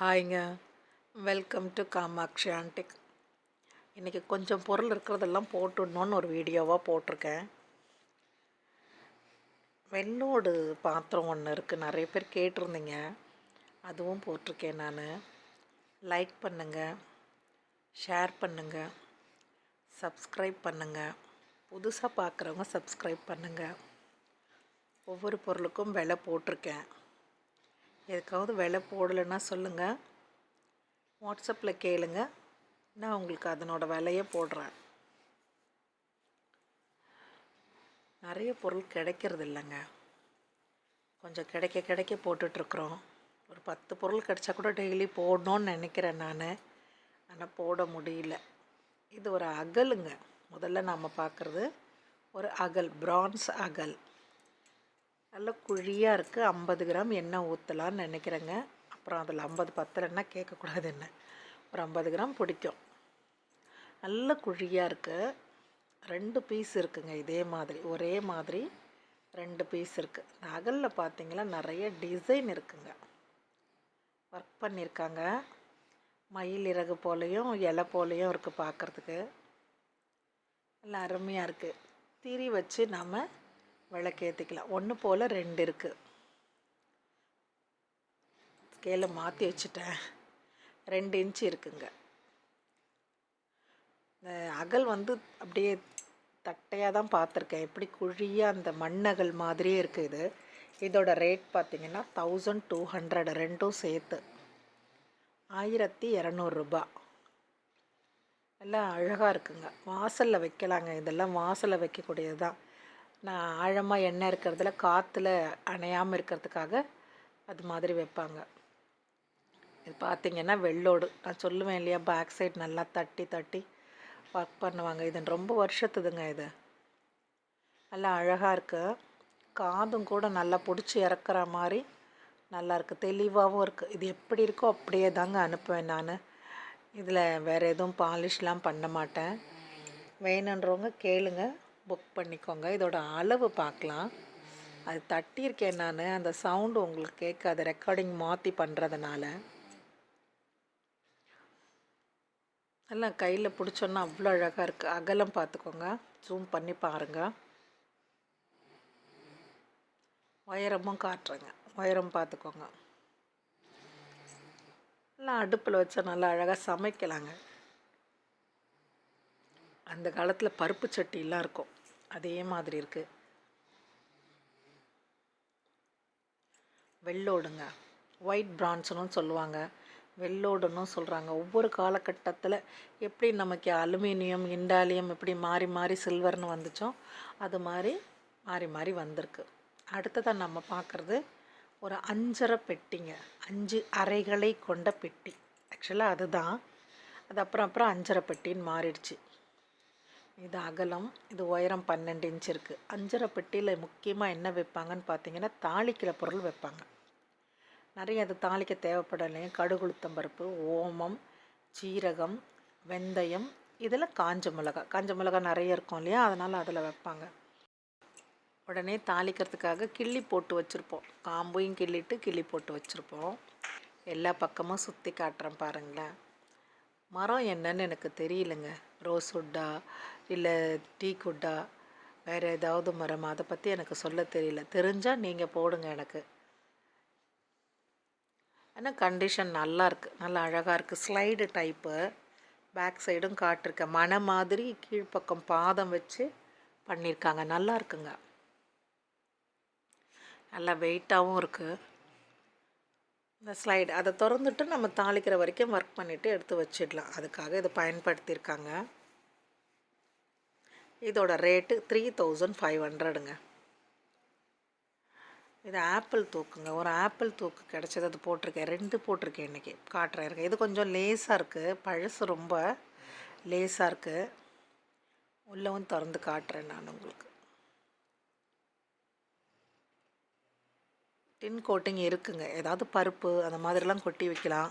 ஹாய்ங்க. Welcome to Kamatchi antique. இன்றைக்கி கொஞ்சம் பொருள் இருக்கிறதெல்லாம் போட்டுடணுன்னு ஒரு வீடியோவாக போட்டிருக்கேன். வெள்ளோடு பாத்திரம் ஒன்று இருக்குது நிறைய பேர் கேட்டிருந்தீங்க. அதுவும் போட்டிருக்கேன் நான். லைக் பண்ணுங்கள் ஷேர் பண்ணுங்கள் சப்ஸ்கிரைப் பண்ணுங்கள் புதுசாக பார்க்குறவங்க சப்ஸ்கிரைப் பண்ணுங்கள் ஒவ்வொரு பொருளுக்கும் விலை போட்டிருக்கேன். எதுக்காவது விலை போடலைன்னா சொல்லுங்கள் வாட்ஸ்அப்பில் கேளுங்க. நான் உங்களுக்கு அதனோட விலையை போடுறேன். நிறைய பொருள் கிடைக்கிறது இல்லைங்க. கொஞ்சம் கிடைக்க கிடைக்க போட்டுட்ருக்குறோம். ஒரு பத்து பொருள் கிடைச்சா கூட டெய்லி போடணும்னு நினைக்கிறேன் நான். ஆனால் போட முடியல. இது ஒரு அகலுங்க. முதல்ல நாம் பார்க்குறது ஒரு அகல் பிரான்ஸ் அகல். நல்ல குழியாக இருக்குது ஐம்பது கிராம் எண்ணெய் ஊற்றலான்னு நினைக்கிறேங்க. அப்புறம் அதில் ஐம்பது பத்தலைன்னா கேட்கக்கூடாது என்ன ஒரு ஐம்பது கிராம் பிடிக்கும். நல்ல குழியாக இருக்குது ரெண்டு பீஸ் இருக்குங்க. இதே மாதிரி ஒரே மாதிரி ரெண்டு பீஸ் இருக்குது இந்த அகலில் பார்த்தீங்கன்னா நிறைய டிசைன் இருக்குங்க. ஒர்க் பண்ணியிருக்காங்க மயில் இறகு போலேயும் இலை போலேயும் இருக்குது பார்க்குறதுக்கு நல்லா அருமையாக இருக்குது திரி வச்சு நம்ம விளக்கேற்றிக்கலாம் ஒன்று போல் ரெண்டு இருக்குது ஸ்கேலை மாற்றி வச்சுட்டேன். ரெண்டு இன்ச்சு இருக்குங்க. இந்த அகல் வந்து அப்படியே தட்டையாக தான் பார்த்துருக்கேன் எப்படி குழியாக அந்த மண்ணகல் மாதிரியே இருக்குது இது. இதோட ரேட் பார்த்திங்கன்னா தௌசண்ட் டூ ஹண்ட்ரட் ரெண்டும் சேர்த்து ஆயிரத்தி இரநூறுபா எல்லாம் அழகாக இருக்குங்க. வாசலில் வைக்கலாங்க. இதெல்லாம் வாசலில் வைக்கக்கூடியது தான் நான் ஆழமாக எண்ணெய் இருக்கிறதுல காற்றுல அணையாமல் இருக்கிறதுக்காக அது மாதிரி வைப்பாங்க. இது பார்த்திங்கன்னா வெள்ளோடு. நான் சொல்லுவேன் இல்லையா பேக் சைடு நல்லா தட்டி தட்டி ஒர்க் பண்ணுவாங்க. இது ரொம்ப வருஷத்துதுங்க இது. நல்லா அழகாக இருக்குது காதும் கூட நல்லா பிடிச்சி இறக்குற மாதிரி நல்லா இருக்குது தெளிவாகவும் இருக்குது இது எப்படி இருக்கோ அப்படியே தாங்க அனுப்புவேன் நான். இதில் வேறு எதுவும் பாலிஷ்லாம் பண்ண மாட்டேன். வேணுன்றவங்க கேளுங்கள் புக் பண்ணிக்கோங்க. இதோட அளவு பார்க்கலாம். அது தட்டியிருக்கேன் நான். அந்த சவுண்டு உங்களுக்கு கேட்காது. ரெக்கார்டிங் மாற்றி பண்ணுறதுனால நல்லா கையில் பிடிச்சோன்னா அவ்வளோ அழகாக இருக்குது அகலம் பார்த்துக்கோங்க. ஜூம் பண்ணி பாருங்கள் உயரமும் காட்டுறேங்க. உயரம் பார்த்துக்கோங்க. நல்லா அடுப்பில் வச்சா நல்லா அழகாக சமைக்கலாங்க. அந்த காலத்தில் பருப்பு சட்டிலாம் இருக்கும். அதே மாதிரி இருக்குது வெள்ளோடுங்க. ஒயிட் பிரான்ஸ்னும் சொல்லுவாங்க. வெள்ளோடுன்னு சொல்கிறாங்க ஒவ்வொரு காலகட்டத்தில் எப்படி நமக்கு அலுமினியம் இண்டாலியம் எப்படி மாறி மாறி சில்வர்னு வந்துச்சோ அது மாதிரி மாறி மாறி வந்திருக்கு. அடுத்ததாக நம்ம பார்க்குறது ஒரு அஞ்சரை பெட்டிங்க. அஞ்சு அறைகளை கொண்ட பெட்டி. ஆக்சுவலாக அதுதான். அது அப்புறம் அப்புறம் அஞ்சரை பெட்டின்னு மாறிடுச்சு. இது அகலம் இது உயரம் பன்னெண்டு இன்ச் இருக்குது அஞ்சரை பெட்டியில் முக்கியமாக என்ன வைப்பாங்கன்னு பார்த்தீங்கன்னா தாளிக்கிற பொருள் வைப்பாங்க. நிறைய அது தாளிக்க தேவைப்படலையும் கடுகுளுத்தம் பருப்பு ஓமம் சீரகம் வெந்தயம் இதில் காஞ்ச மிளகா காஞ்ச மிளகா நிறைய இருக்கும் இல்லையா? அதனால் அதில் வைப்பாங்க. உடனே தாளிக்கிறதுக்காக கிள்ளி போட்டு வச்சுருப்போம். காம்பையும் கிள்ளிட்டு கிள்ளி போட்டு வச்சுருப்போம். எல்லா பக்கமும் சுற்றி காட்டுறேன் பாருங்களேன். மரம் என்னன்னு எனக்கு தெரியலங்க. ரோஸ் வுட்டா இல்லை டீ குட்டா வேறு ஏதாவது மரம்? அதை பற்றி எனக்கு சொல்ல தெரியல. தெரிஞ்சால் நீங்கள் போடுங்க எனக்கு. ஆனால் கண்டிஷன் நல்லா இருக்குது நல்லா அழகாக இருக்குது ஸ்லைடு டைப்பு பேக் சைடும் காட்டிருக்கேன். மன மாதிரி கீழ்ப்பக்கம் பாதம் வச்சு பண்ணியிருக்காங்க நல்லா இருக்குங்க. நல்லா வெயிட்டாகவும் இருக்குது இந்த ஸ்லைடு. அதை திறந்துட்டு நம்ம தாளிக்கிற வரைக்கும் ஒர்க் பண்ணிவிட்டு எடுத்து வச்சிடலாம். அதுக்காக இதை பயன்படுத்தியிருக்காங்க. இதோட ரேட்டு த்ரீ தௌசண்ட் ஃபைவ் ஹண்ட்ரடுங்க இது ஆப்பிள் தூக்குங்க. ஒரு ஆப்பிள் தூக்கு கிடச்சது அது போட்டிருக்கேன். ரெண்டு போட்டிருக்கேன் இன்றைக்கி காட்டுறேன். இது கொஞ்சம் லேஸாக இருக்குது பழசு ரொம்ப லேஸாக இருக்குது உள்ளவும் திறந்து காட்டுறேன் நான் உங்களுக்கு. டின் கோட்டிங் இருக்குங்க. ஏதாவது பருப்பு அந்த மாதிரிலாம் கொட்டி வைக்கலாம்.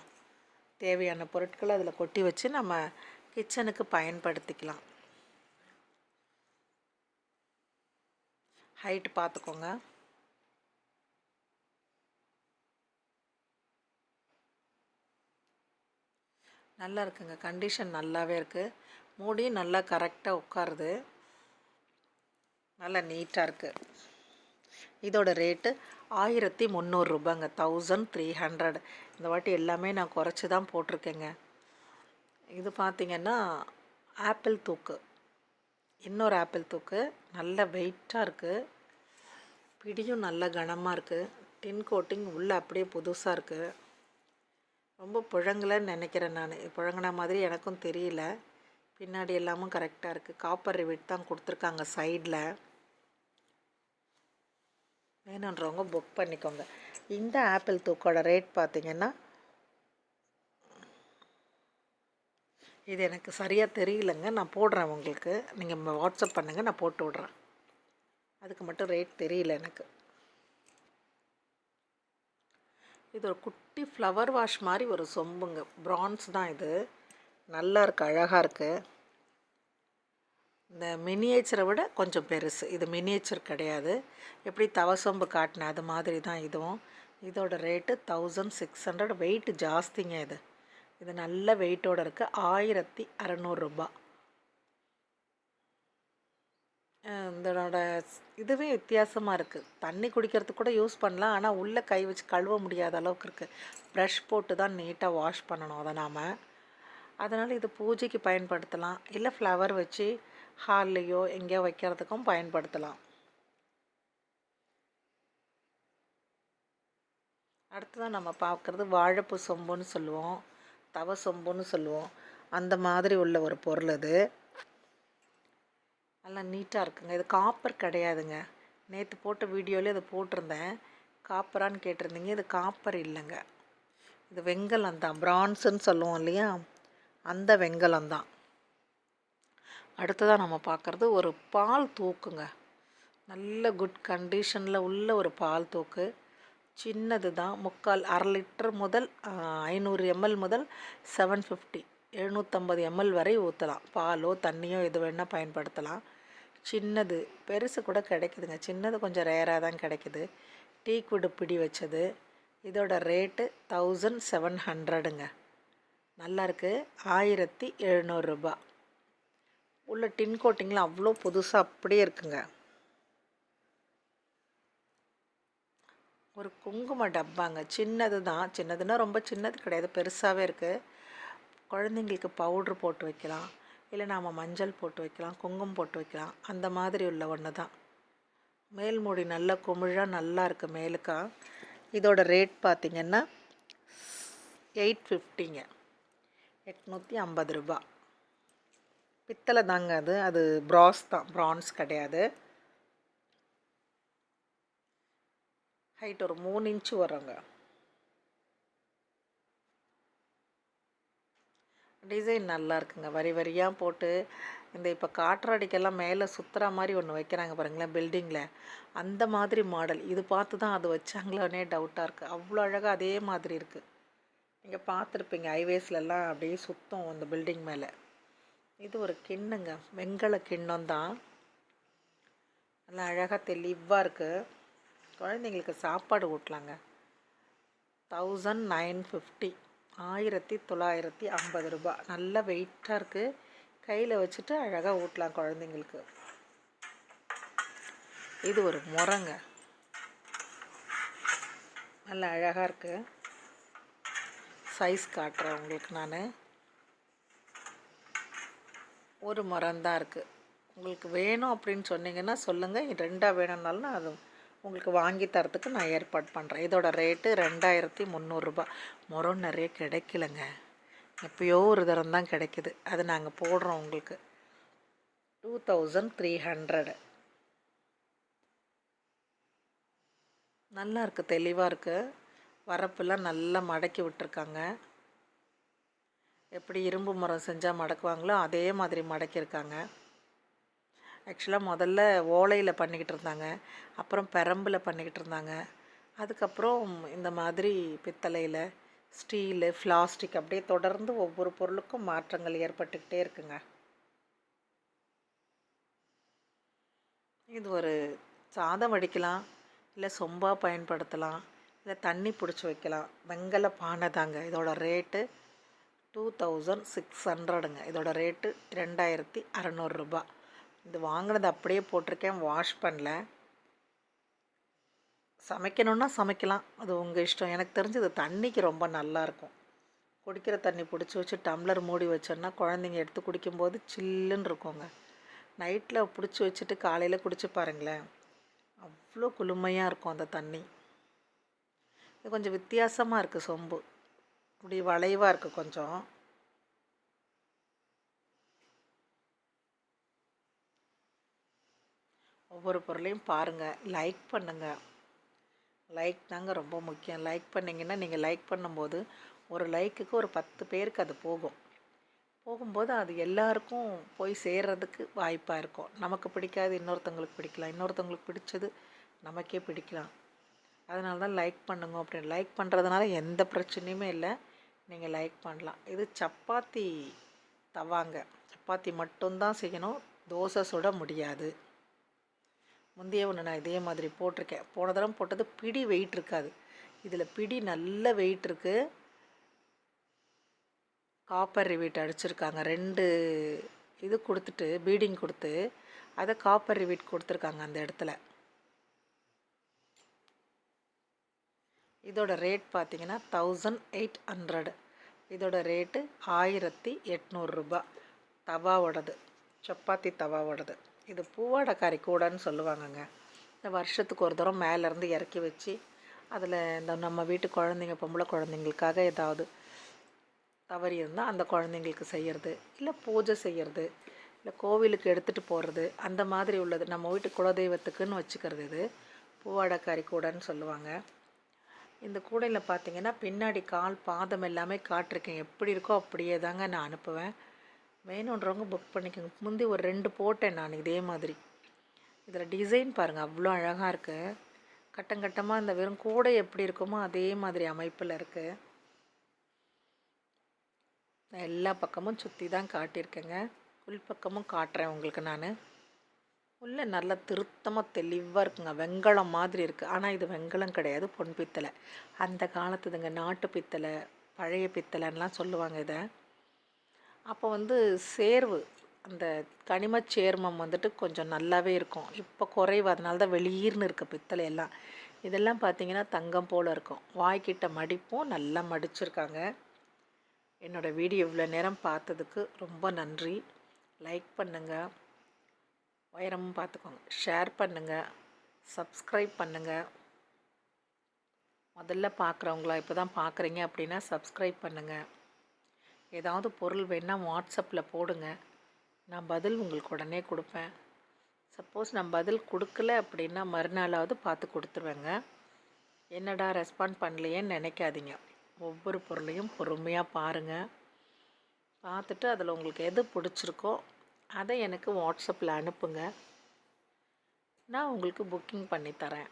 தேவையான பொருட்களை அதில் கொட்டி வச்சு நம்ம கிச்சனுக்கு பயன்படுத்திக்கலாம். ஹைட்டு பார்த்துக்கோங்க. நல்லா இருக்குங்க. கண்டிஷன் நல்லாவே இருக்குது மூடி நல்லா கரெக்டாக உட்காருது. நல்லா நீட்டாக இருக்குது இதோட ரேட்டு ஆயிரத்தி முந்நூறுரூபாங்க தௌசண்ட் த்ரீ ஹண்ட்ரட் இந்த வாட்டி எல்லாமே நான் குறைச்சி தான் போட்டிருக்கேங்க. இது பார்த்திங்கன்னா ஆப்பிள் தூக்கு. இன்னொரு ஆப்பிள் தூக்கு. நல்ல வெயிட்டாக இருக்குது பிடியும் நல்ல கனமாக இருக்குது டின் கோட்டிங் உள்ளே அப்படியே புதுசாக இருக்குது ரொம்ப புழங்கலைன்னு நினைக்கிறேன் நான். புழங்கின மாதிரி எனக்கும் தெரியல. பின்னாடி எல்லாமும் கரெக்டாக இருக்குது காப்பர் ரிவிட் தான் கொடுத்துருக்காங்க சைடில் வேணுன்றவங்க புக் பண்ணிக்கோங்க. இந்த ஆப்பிள் தூக்கோட ரேட் பார்த்தீங்கன்னா இது எனக்கு சரியாக தெரியலங்க. நான் போடுறேன் உங்களுக்கு. நீங்கள் வாட்ஸ்அப் பண்ணுங்கள் நான் போட்டு விட்றேன். அதுக்கு மட்டும் ரேட் தெரியல எனக்கு. இது ஒரு குட்டி ஃப்ளவர் வாஷ் மாதிரி ஒரு சொம்புங்க. ப்ரான்ஸ் தான் இது. நல்லா இருக்குது அழகாக இருக்குது இந்த மினியேச்சரை விட கொஞ்சம் பெருசு. இது மினியேச்சர் கிடையாது. எப்படி தவசொம்பு காட்டின அது மாதிரி தான் இதுவும். இதோட rate thousand six hundred weight ஜாஸ்திங்க இது. இது நல்ல வெயிட்டோடு இருக்குது ஆயிரத்தி அறநூறுரூபா இதனோட இதுவே வித்தியாசமாக இருக்குது தண்ணி குடிக்கிறதுக்கு கூட யூஸ் பண்ணலாம். ஆனால் உள்ளே கை வச்சு கழுவ முடியாத அளவுக்கு இருக்குது ப்ரஷ் போட்டு தான் நீட்டாக வாஷ் பண்ணணும் அதை நாம். அதனால் இது பூஜைக்கு பயன்படுத்தலாம். இல்லை ஃப்ளவர் வச்சு ஹால்லையோ எங்கேயோ வைக்கிறதுக்கும் பயன்படுத்தலாம். அடுத்ததான் நம்ம பார்க்குறது வாழைப்பூ சொம்புன்னு சொல்லுவோம். தவ சொம்புன்னு சொல்லுவோம். அந்த மாதிரி உள்ள ஒரு பொருள் அது. நல்லா நீட்டாக இருக்குங்க. இது காப்பர் கிடையாதுங்க. நேற்று போட்ட வீடியோவில் இதை போட்டிருந்தேன். காப்பரான்னு கேட்டிருந்தீங்க. இது காப்பர் இல்லைங்க. இது வெங்கலம் தான். பிரான்ஸுன்னு சொல்லுவோம் இல்லையா? அந்த வெங்கலம் தான். அடுத்ததாக நம்ம பார்க்குறது ஒரு பால் தூக்குங்க. நல்ல குட் கண்டிஷனில் உள்ள ஒரு பால் தூக்கு. சின்னது தான் முக்கால் அரை லிட்டர் முதல் ஐநூறு எம்எல் முதல் செவன் ஃபிஃப்டி எழுநூற்றம்பது எம்எல் வரை ஊற்றலாம் பாலோ தண்ணியோ எது வேணால் பயன்படுத்தலாம். சின்னது பெருசு கூட கிடைக்குதுங்க. சின்னது கொஞ்சம் ரேராக தான் கிடைக்குது. டீ குடு பிடி வச்சது. இதோட ரேட்டு தௌசண்ட் செவன் ஹண்ட்ரடுங்க நல்லாயிருக்கு ஆயிரத்தி எழுநூறுரூபா உள்ள டின் கோட்டிங்லாம் அவ்வளோ புதுசாக அப்படியே இருக்குங்க. ஒரு குங்கும டப்பாங்க. சின்னது தான். சின்னதுன்னா ரொம்ப சின்னது கிடையாது. பெருசாகவே இருக்குது குழந்தைங்களுக்கு பவுட்ரு போட்டு வைக்கலாம். இல்லை நாம் மஞ்சள் போட்டு வைக்கலாம். குங்குமம் போட்டு வைக்கலாம். அந்த மாதிரி உள்ள ஒன்று தான். மேல்மூடி நல்ல நல்லா குமிழாக நல்லா இருக்குது மேலுக்கா. இதோட ரேட் பார்த்திங்கன்னா எயிட் ஃபிஃப்டிங்க எட்நூற்றி ஐம்பது ரூபா. பித்தளை தாங்க அது. அது ப்ராஸ் தான். ப்ரான்ஸ் கிடையாது. ஹைட் ஒரு மூணு இன்ச்சு வருங்க. டிசைன் நல்லா இருக்குங்க. வரி வரியாக போட்டு இந்த இப்போ காற்றாடிக்கெல்லாம் மேலே சுற்றுற மாதிரி ஒன்று வைக்கிறாங்க பாருங்களேன் பில்டிங்கில் அந்த மாதிரி மாடல் இது பார்த்து தான் அது வச்சாங்களோனே டவுட்டாக இருக்குது அவ்வளோ அழகாக அதே மாதிரி இருக்குது நீங்கள் பார்த்துருப்பீங்க ஹைவேஸ்லலாம் அப்படியே சுத்தம் அந்த பில்டிங் மேலே. இது ஒரு கிண்ணங்க. வெங்கல கிண்ணம் தான் நல்லா அழகாக தெளிவாக இருக்குது குழந்தைங்களுக்கு சாப்பாடு ஊட்டலாங்க. தௌசண்ட் நைன் ஃபிஃப்டி ஆயிரத்தி தொள்ளாயிரத்தி ஐம்பது ரூபா. நல்ல வெயிட்டாக இருக்குது கையில் வச்சுட்டு அழகாக ஊட்டலாம் குழந்தைங்களுக்கு. இது ஒரு முறங்க நல்ல அழகாக இருக்குது சைஸ் காட்டுறேன் உங்களுக்கு நான். ஒரு மரம் தான் இருக்குது உங்களுக்கு வேணும் அப்படின்னு சொன்னீங்கன்னா சொல்லுங்கள் ரெண்டாக வேணும்னாலும் அது உங்களுக்கு வாங்கி தரத்துக்கு நான் ஏற்பாடு பண்ணுறேன் இதோட ரேட்டு ரெண்டாயிரத்தி முந்நூறுரூபா முறம் நிறைய கிடைக்கலங்க. எப்பயோ ஒரு தரம் தான் கிடைக்குது. அது நாங்கள் போடுறோம் உங்களுக்கு. Two thousand three hundred. நல்லா இருக்குது தெளிவாக இருக்குது வரப்பெல்லாம் நல்லா மடக்கி விட்டுருக்காங்க. எப்படி இரும்பு மரம் செஞ்சால் மடக்குவாங்களோ அதே மாதிரி மடக்கியிருக்காங்க. ஆக்சுவலாக முதல்ல ஓலையில் பண்ணிக்கிட்டு இருந்தாங்க. அப்புறம் பெரம்பில் பண்ணிக்கிட்டு இருந்தாங்க. அதுக்கப்புறம் இந்த மாதிரி பித்தளையில் ஸ்டீலு பிளாஸ்டிக் அப்படியே தொடர்ந்து ஒவ்வொரு பொருளுக்கும் மாற்றங்கள் ஏற்பட்டுக்கிட்டே இருக்குங்க. இது ஒரு சாதம் வடிக்கலாம் இல்லை சொம்பாக பயன்படுத்தலாம் இல்லை தண்ணி பிடிச்சி வைக்கலாம். வெங்கல பானை தாங்க இதோட ரேட்டு டூ தௌசண்ட் சிக்ஸ் ஹண்ட்ரடுங்க. இதோட ரேட்டு ரெண்டாயிரத்தி அறநூறுரூபா இது வாங்கினது அப்படியே போட்டிருக்கேன் வாஷ் பண்ணல. சமைக்கணுன்னா சமைக்கலாம். அது உங்கள் இஷ்டம். எனக்கு தெரிஞ்சு இது தண்ணிக்கு ரொம்ப நல்லாயிருக்கும் குடிக்கிற தண்ணி பிடிச்சி வச்சு டம்ளர் மூடி வச்சோன்னா குழந்தைங்க எடுத்து குடிக்கும்போது சில்லுன்னு இருக்குங்க. நைட்டில் பிடிச்சி வச்சுட்டு காலையில் குடிச்சு பாருங்களேன். அவ்வளோ குளுமையாக இருக்கும் அந்த தண்ணி. இது கொஞ்சம் வித்தியாசமாக இருக்குது சொம்பு. இப்படி வளைவாக இருக்குது கொஞ்சம். ஒவ்வொரு பொருளையும் பாருங்கள் லைக் பண்ணுங்கள் லைக் தாங்க ரொம்ப முக்கியம். லைக் பண்ணிங்கன்னா நீங்கள் லைக் பண்ணும்போது ஒரு லைக்குக்கு ஒரு பத்து பேருக்கு அது போகும். போகும்போது அது எல்லாருக்கும் போய் சேர்றதுக்கு வாய்ப்பாக இருக்கும். நமக்கு பிடிக்காது இன்னொருத்தவங்களுக்கு பிடிக்கலாம். இன்னொருத்தவங்களுக்கு பிடிச்சது நமக்கே பிடிக்கலாம். அதனால தான் லைக் பண்ணுங்க அப்படின்னு. லைக் பண்ணுறதுனால எந்த பிரச்சனையுமே இல்லை. நீங்கள் லைக் பண்ணலாம். இது சப்பாத்தி தவாங்க. சப்பாத்தி மட்டும்தான் செய்யணும். தோசை சுட முடியாது. முந்தைய ஒன்று நான் இதே மாதிரி போட்டிருக்கேன். போன தடவை போட்டது பிடி வெயிட் இருக்காது. இதில் பிடி நல்ல வெயிட் இருக்குது காப்பர் ரிவீட் அடிச்சிருக்காங்க. ரெண்டு இது கொடுத்துட்டு பீடிங் கொடுத்து அதை காப்பர் ரிவீட் கொடுத்துருக்காங்க அந்த இடத்துல. இதோட ரேட் பார்த்தீங்கன்னா தௌசண்ட் எயிட் ஹண்ட்ரடு இதோட ரேட்டு ஆயிரத்தி எட்நூறுரூபா தவாவோடது. சப்பாத்தி தவாவோடது. இது பூவாடக்காரி கூடன்னு சொல்லுவாங்கங்க. இந்த வருஷத்துக்கு ஒரு தூரம் மேலேருந்து இறக்கி வச்சு அதில் இந்த நம்ம வீட்டு குழந்தைங்க பொம்பளை குழந்தைங்களுக்காக ஏதாவது தவறி இருந்தால் அந்த குழந்தைங்களுக்கு செய்கிறது இல்லை பூஜை செய்கிறது இல்லை கோவிலுக்கு எடுத்துகிட்டு போகிறது அந்த மாதிரி உள்ளது. நம்ம வீட்டு குலதெய்வத்துக்குன்னு வச்சுக்கிறது இது. பூவாடைக்காரி கூடன்னு சொல்லுவாங்க. இந்த கூடையில் பார்த்தீங்கன்னா பின்னாடி கால் பாதம் எல்லாமே காட்டிருக்கேன் எப்படி இருக்கோ அப்படியே தாங்க நான் அனுப்புவேன். வேணுன்றவங்க புக் பண்ணிக்கோங்க. முந்தி ஒரு ரெண்டு போட்டேன் நான் இதே மாதிரி. இதில் டிசைன் பாருங்கள் அவ்வளோ அழகாக இருக்குது கட்டங்கட்டமாக இந்த வெறும் கூடை எப்படி இருக்குமோ அதே மாதிரி அமைப்பில் இருக்குது நான் எல்லா பக்கமும் சுற்றி தான் காட்டியிருக்கேங்க. உள்பக்கமும் காட்டுறேன் உங்களுக்கு நான். உள்ளே நல்லா திருத்தமாக தெளிவாக இருக்குங்க. வெங்கலம் மாதிரி இருக்குது ஆனால் இது வெங்கலம் கிடையாது. பொன் பித்தளை. அந்த காலத்துதுங்க நாட்டு பித்தளை பழைய பித்தளைன்னெலாம் சொல்லுவாங்க இதை. அப்போ வந்து சேர்வு. அந்த கனிம சேர்மம் வந்துட்டு கொஞ்சம் நல்லாவே இருக்கும். இப்போ குறைவு. அதனால தான் வெளியீர்னு இருக்க பித்தளை எல்லாம். இதெல்லாம் பார்த்திங்கன்னா தங்கம் போல் இருக்கும். வாய்க்கிட்ட மடிப்பும் நல்லா மடிச்சிருக்காங்க. என்னோடய வீடியோ இவ்வளோ நேரம் பார்த்ததுக்கு ரொம்ப நன்றி. லைக் பண்ணுங்கள் உயரமும் பார்த்துக்கோங்க. ஷேர் பண்ணுங்கள் சப்ஸ்கிரைப் பண்ணுங்கள் முதல்ல பார்க்குறவங்களா இப்போ தான் பார்க்குறீங்க அப்படின்னா சப்ஸ்கிரைப் பண்ணுங்கள் ஏதாவது பொருள் வேணால் வாட்ஸ்அப்பில் போடுங்க. நான் பதில் உங்களுக்கு உடனே கொடுப்பேன். சப்போஸ் நான் பதில் கொடுக்கல அப்படின்னா மறுநாளாவது பார்த்து கொடுத்துருவேங்க. என்னடா ரெஸ்பாண்ட் பண்ணலையேன்னு நினைக்காதீங்க. ஒவ்வொரு பொருளையும் பொறுமையாக பாருங்கள் பார்த்துட்டு அதில் உங்களுக்கு எது பிடிச்சிருக்கோ அதை எனக்கு வாட்ஸ்அப்பில் அனுப்புங்க. நான் உங்களுக்கு புக்கிங் பண்ணி தரேன்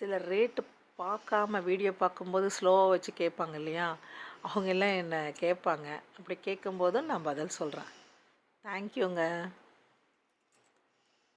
சில ரேட்டு பார்க்காம வீடியோ பார்க்கும்போது ஸ்லோவாக வச்சு கேட்பாங்க இல்லையா? அவங்க எல்லாம் என்னை கேட்பாங்க? அப்படி கேட்கும்போதும் நான் பதில் சொல்கிறேன் தேங்க்யூங்க